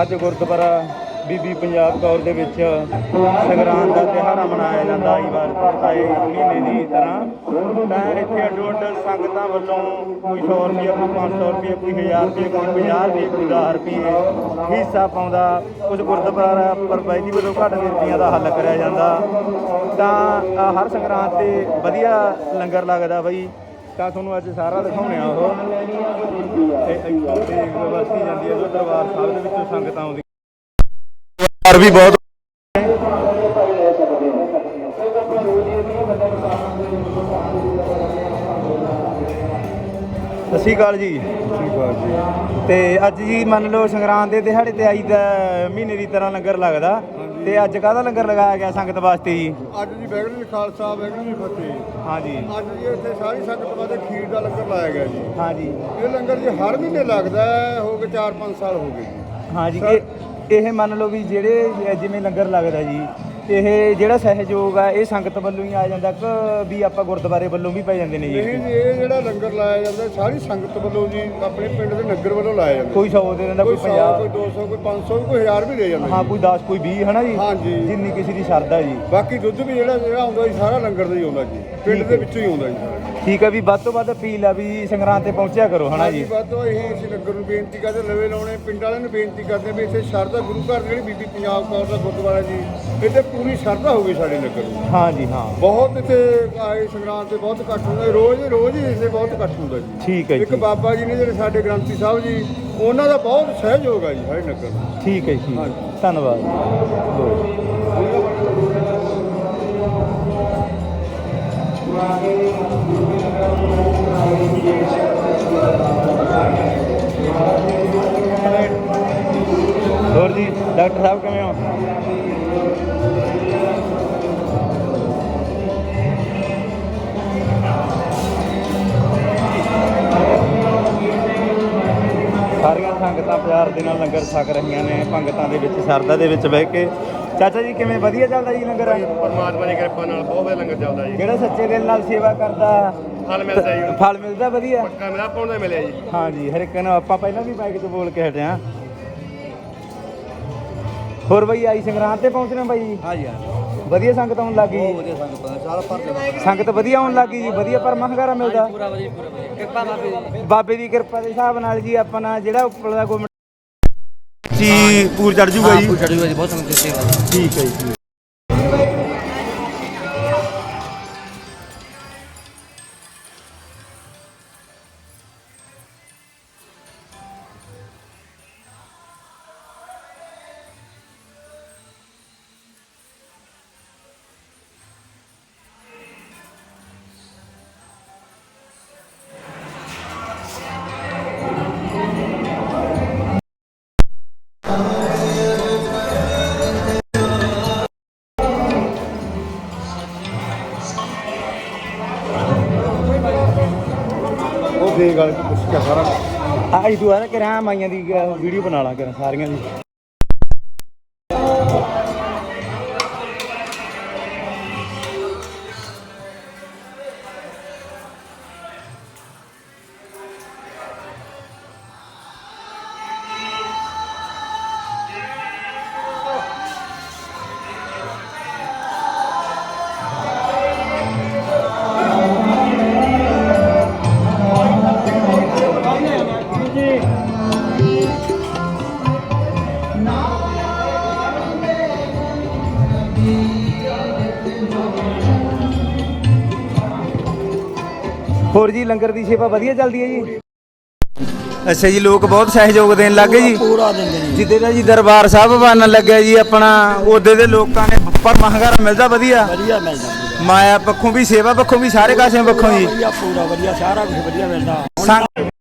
ਅੱਜ ਗੁਰਦੁਆਰਾ ਬੀਬੀ ਪੰਜਾਬ ਕੌਰ ਦੇ ਵਿੱਚ ਸੰਗਰਾਂਦ ਦਾ ਤਿਉਹਾਰ ਮਨਾਇਆ ਜਾਂਦਾ ਆਈ ਵਾਰ ਆਏ ਮਹੀਨੇ ਦੀ ਤਰ੍ਹਾਂ ਤਾਂ ਇੱਥੇ ਅੱਡੋ ਅੱਡ ਸੰਗਤਾਂ ਵੱਲੋਂ ਕੋਈ 100 ਰੁਪਏ, ਕੋਈ 500 ਰੁਪਏ, ਕੋਈ 1000 ਰੁਪਏ, ਕੋਈ 50 ਰੁਪਏ, ਕੋਈ 10 ਰੁਪਏ ਹਿੱਸਾ ਪਾਉਂਦਾ ਕੁਝ ਗੁਰਦੁਆਰਾ ਪਰਬਾਈ ਵੱਲੋਂ ਘੱਟ ਗਿਣਤੀਆਂ ਦਾ ਹੱਲ ਕਰਿਆ ਜਾਂਦਾ। ਤਾਂ ਹਰ ਸੰਗਰਾਂਦ ਤੇ ਵਧੀਆ ਲੰਗਰ ਲੱਗਦਾ ਬਈ। ਤਾਂ ਤੁਹਾਨੂੰ ਅੱਜ ਸਾਰਾ ਦਿਖਾਉਣੇ ਆ ਉਹ। ਤੇ ਇੱਥੋਂ ਦੇ ਵਰਤੀ ਜਾਂਦੀ ਹੈ ਜੋ ਦਰਬਾਰ ਸਾਹਿਬ ਦੇ ਵਿੱਚੋਂ ਸੰਗਤਾਂ ਆਉਂਦੀਆਂ ਪਰ ਵੀ ਬਹੁਤ ਸਤਿ ਸ਼੍ਰੀ ਅਕਾਲ ਜੀ। ਤੇ ਅੱਜ ਜੀ ਮੰਨ ਲਓ ਸੰਗਰਾਂਦ ਦੇ ਦਿਹਾੜੇ ਤੇ ਆਈ ਦਾ ਮਹੀਨੇ ਦੀ ਤਰ੍ਹਾਂ ਲੰਗਰ ਲੱਗਦਾ। ਤੇ ਅੱਜ ਕਾਹਦਾ ਲੰਗਰ ਲਗਾਇਆ ਗਿਆ ਸੰਗਤ ਵਾਸਤੇ ਜੀ? ਅੱਜ ਦੀ ਵੈਗਰੂ ਜੀ ਖਾਲਸਾ ਵੈਗਰੂ ਜੀ ਫਤਿਹ। ਹਾਂ ਜੀ। ਅੱਜ ਜੀ ਇੱਥੇ ਸਾਰੀ ਸੰਗਤ ਵਾਸਤੇ ਖੀਰ ਦਾ ਲੰਗਰ ਲਾਇਆ ਗਿਆ ਜੀ। ਹਾਂ ਜੀ। ਇਹ ਲੰਗਰ ਜੀ ਹਰ ਮਹੀਨੇ ਲੱਗਦਾ ਹੈ ਹੋ ਗਏ 4-5 ਸਾਲ ਹੋ ਗਏ ਜੀ। ਹਾਂ ਜੀ ਇਹ ਇਹ ਮੰਨ ਲਓ ਵੀ ਜਿਹੜੇ ਜਿਵੇਂ ਲੰਗਰ ਲੱਗਦਾ ਜੀ ਇਹ ਜਿਹੜਾ ਸਹਿਯੋਗ ਆ ਇਹ ਸੰਗਤ ਵੱਲੋਂ ਹੀ ਆ ਜਾਂਦਾ ਕਿ ਵੀ ਆਪਾਂ ਗੁਰਦੁਆਰੇ ਵੱਲੋਂ ਵੀ ਪੈ ਜਾਂਦੇ ਨੇ ਜੀ। ਨਹੀਂ ਜੀ ਇਹ ਜਿਹੜਾ ਲੰਗਰ ਲਾਇਆ ਜਾਂਦਾ ਸਾਰੀ ਸੰਗਤ ਵੱਲੋਂ ਜੀ ਆਪਣੇ ਪਿੰਡ ਦੇ ਨਗਰ ਵੱਲੋਂ ਲਾਇਆ ਜਾਂਦਾ। ਕੋਈ 100 ਦੇ ਦਿੰਦਾ ਕੋਈ ਕੋਈ 100 50 ਕੋਈ 200 ਕੋਈ 500 ਕੋਈ 1000 ਵੀ ਦੇ ਜਾਂਦਾ ਹਾਂ ਕੋਈ 10 ਕੋਈ 20 ਹਨਾ ਜੀ? ਹਾਂਜੀ। ਜਿੰਨੀ ਕਿਸੇ ਦੀ ਸ਼ਰਧਾ ਜੀ। ਬਾਕੀ ਦੁੱਧ ਵੀ ਜਿਹੜਾ ਜਿਹੜਾ ਆਉਂਦਾ ਜੀ ਸਾਰਾ ਲੰਗਰ ਦਾ ਹੀ ਆਉਂਦਾ ਜੀ। ਪਿੰਡ ਦੇ ਵਿੱਚੋਂ ਹੀ ਆਉਂਦਾ ਜੀ ਸਾਰਾ। ਠੀਕ ਆ ਵੀ ਵੱਧ ਤੋਂ ਵੱਧ ਅਪੀਲ ਆ ਵੀ ਸੰਗਰਾਂਦ ਤੇ ਪਹੁੰਚਿਆ ਕਰੋ ਹਨਾ ਜੀ? ਬਾਤ ਤੋਂ ਇਹ ਅਸੀਂ ਨਗਰ ਨੂੰ ਬੇਨਤੀ ਕਰਦੇ ਲਵੇ ਲਾਉਣੇ ਪਿੰਡ ਵਾਲਿਆਂ ਨੂੰ ਬੇਨਤੀ ਕਰਦੇ ਵੀ ਇੱਥੇ ਸ਼ਰਧਾ ਗੁਰੂ ਘਰ ਜਿਹੜੀ ਬੀਬੀ ਪੰਜਾਬ ਕੌਰ ਦਾ ਗੁਰਦੁਆਰਾ ਜੀ ਇੱਥੇ ਪੂਰੀ ਸ਼ਰਧਾ ਹੋਵੇ ਸਾਡੇ ਨਗਰ ਨੂੰ ਹਾਂ ਜੀ ਹਾਂ। ਬਹੁਤ ਇੱਥੇ ਆਏ ਸੰਗਰਾਂਦ ਤੇ ਬਹੁਤ ਇਕੱਠ ਹੁੰਦਾ ਰੋਜ਼ ਰੋਜ਼ ਹੀ ਇੱਥੇ ਬਹੁਤ ਇਕੱਠ ਹੁੰਦਾ ਜੀ। ਠੀਕ ਹੈ ਇੱਕ ਜੀ। ਬਾਬਾ ਜੀ ਨੇ ਜਿਹੜੇ ਸਾਡੇ ਗ੍ਰੰਥੀ ਸਾਹਿਬ ਜੀ ਉਹਨਾਂ ਦਾ ਬਹੁਤ ਸਹਿਯੋਗ ਆ ਜੀ ਸਾਡੇ ਨਗਰ ਨੂੰ ਠੀਕ ਹੈ ਜੀ। ਧੰਨਵਾਦ। ਡਾਕਟਰ ਸਾਹਿਬ ਕਿਵੇਂ ਹੋ? ਸਾਰੀਆਂ ਸੰਗਤਾਂ ਪਿਆਰ ਦੇ ਨਾਲ ਲੰਗਰ ਛਕ ਰਹੀਆਂ ਨੇ ਪੰਗਤਾਂ ਦੇ ਵਿੱਚ ਸਰਦਾ ਦੇ ਵਿੱਚ ਬਹਿ ਕੇ। ਚਾਚਾ ਜੀ ਕਿਵੇਂ ਵਧੀਆ ਚੱਲਦਾ ਜੀ ਲੰਗਰ? ਪਰਮਾਤਮਾ ਦੀ ਕਿਰਪਾ ਨਾਲ ਬਹੁਤ ਵਧੀਆ ਲੰਗਰ ਚੱਲਦਾ ਜੀ। ਜਿਹੜਾ ਸੱਚੇ ਦਿਲ ਨਾਲ ਸੇਵਾ ਕਰਦਾ ਫਲ ਮਿਲਦਾ ਜੀ। ਫਲ ਮਿਲਦਾ ਵਧੀਆ। ਪੱਕਾ ਮੇਰਾ ਪਾਉਣਾ ਮਿਲਿਆ ਜੀ। ਹਾਂ ਜੀ ਹਰ ਇੱਕ ਨੂੰ ਆਪਾਂ ਪਹਿਲਾਂ ਵੀ ਬਾਈਕ ਤੇ ਬੋਲ ਕੇ ਹਟਿਆ ਹੋਰ ਬਈ ਆਈ ਸੰਗਰਾਂਦ ਤੇ ਪਹੁੰਚਣਾ ਬਾਈ? ਹਾਂ ਜੀ ਵਧੀਆ ਸੰਗਤ ਆਉਣ ਲੱਗੀ ਜੀ ਵਧੀਆ ਸੰਗਤ ਸਾਰਾ ਵਧੀਆ ਆਉਣ ਲੱਗੀ ਜੀ ਵਧੀਆ ਪਰਮਾ ਹੰਗਾਰਾ ਮਿਲਦਾ। ਪੂਰਾ ਵਧੀਆ ਪੂਰਾ ਵਧੀਆ। ਕਿਰਪਾ ਬਾਬੇ ਦੀ। ਬਾਬੇ ਦੀ ਕਿਰਪਾ ਦੇ ਹਿਸਾਬ ਨਾਲ ਜੀ ਆਪਣਾ ਜਿਹੜਾ ਉੱਪਰ ਦਾ ਕੋਈ ਜੀ ਪੂਰ ਚੜ ਜੂਗਾ ਜੀ। ਚੜੀ ਹੋਈ ਬਹੁਤ ਸੰਗਤ ਠੀਕ ਹੈ ਜੀ। ਦੇ ਗੱਲ ਕੇ ਸਾਰਾ ਆਈ ਤੂੰ ਆ ਨਾ ਕਰਾਂ ਮਾਈਆਂ ਦੀ ਵੀਡੀਓ ਬਣਾ ਲਾਂ ਕਰਾਂ ਸਾਰੀਆਂ ਦੀ। ਹੋਰ ਜੀ ਲੰਗਰ ਦੀ ਸੇਵਾ ਵਧੀਆ ਚੱਲਦੀ ਹੈ ਜੀ? ਅੱਛਾ ਜੀ ਲੋਕ ਬਹੁਤ ਸਹਿਯੋਗ ਦੇਣ ਲੱਗੇ ਜੀ। ਪੂਰਾ ਦਿੰਦੇ ਨੇ ਜਿੱਦੇ ਦਾ ਜੀ ਦਰਬਾਰ ਸਾਹਿਬ ਬਣਨ ਲੱਗਿਆ ਜੀ ਆਪਣਾ ਉਹਦੇ ਦੇ ਲੋਕਾਂ ਨੇ ਪਰ ਮਹੰਗਾਰਾ ਮਿਲਦਾ ਵਧੀਆ। ਵਧੀਆ ਮਿਲਦਾ ਮਾਇਆ ਪੱਖੋਂ ਵੀ ਸੇਵਾ ਪੱਖੋਂ ਵੀ ਸਾਰੇ ਕਾਸਿਆਂ ਪੱਖੋਂ ਜੀ। ਪੂਰਾ ਵਧੀਆ ਸਾਰਾ ਕੁਝ ਵਧੀਆ ਮਿਲਦਾ। ਸੰਗ